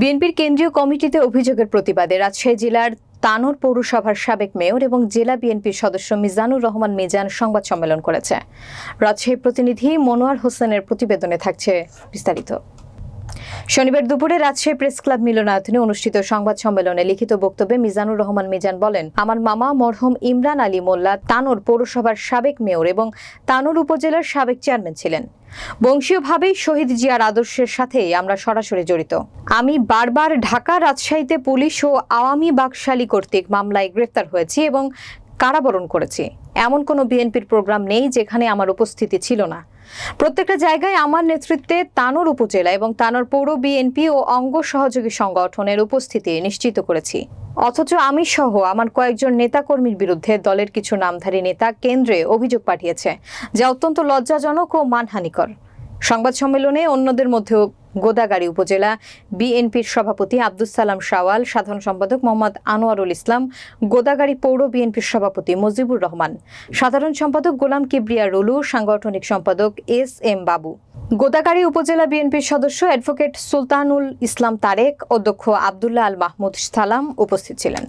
বিএনপির কেন্দ্রীয় কমিটিতে অভিযোগের প্রতিবাদে রাজশাহী জেলার তানোর পৌরসভার সাবেক মেয়র এবং জেলা বিএনপির সদস্য মিজানুর রহমান মিজান সংবাদ সম্মেলন করেছে। রাজশাহী প্রতিনিধি মনোয়ার হোসেনের প্রতিবেদনে থাকছে বিস্তারিত। শনিবার দুপুরে রাজশাহী প্রেস ক্লাব মিলনায়তনে অনুষ্ঠিত সংবাদ সম্মেলনে লিখিত বক্তব্যে মিজানুর রহমান মিজান বলেন, আমার মামা মরহম ইমরান আলী মোল্লা তানোর পৌরসভার সাবেক মেয়র এবং তানোর উপজেলার সাবেক চেয়ারম্যান ছিলেন। বংশীয়ভাবেই শহীদ জিয়ার আদর্শের সাথে আমরা সরাসরি জড়িত। আমি বারবার ঢাকা, রাজশাহীতে পুলিশ ও আওয়ামী বাকশালী কর্তৃক মামলায় গ্রেফতার হয়েছি এবং কারাবরণ করেছি। এমন কোনো বিএনপির প্রোগ্রাম নেই যেখানে আমার উপস্থিতি ছিল না। প্রত্যেকটা জায়গায় আমার নেতৃত্বে তানোর উপজেলা এবং তানোর পৌর বিএনপি ও অঙ্গ সহযোগী সংগঠনের উপস্থিতি নিশ্চিত করেছি। অথচ আমি সহ আমার কয়েকজন নেতাকর্মীর বিরুদ্ধে দলের কিছু নামধারী নেতা কেন্দ্রে অভিযোগ পাঠিয়েছে, যা অত্যন্ত লজ্জাজনক ও মানহানিকর। সংবাদ সম্মেলনে অন্যদের মধ্যেও গোদাগাড়ি উপজেলা বিএনপির সভাপতি আব্দুস সালাম সাওয়াল সাধারণ সম্পাদক মোহাম্মদ আনোয়ারুল ইসলাম, গোদাগাড়ি পৌর বিএনপির সভাপতি মুজিবুর রহমান। সাধারণ সম্পাদক গোলাম কিবরিয়া রুলু, সাংগঠনিক সম্পাদক এস এম বাবু। গোদাগাড়ি উপজেলা বিএনপির সদস্য অ্যাডভোকেট সুলতানুল ইসলাম তারেক, অধ্যক্ষ আবদুল্লাহ আল মাহমুদ সালাম উপস্থিত ছিলেন।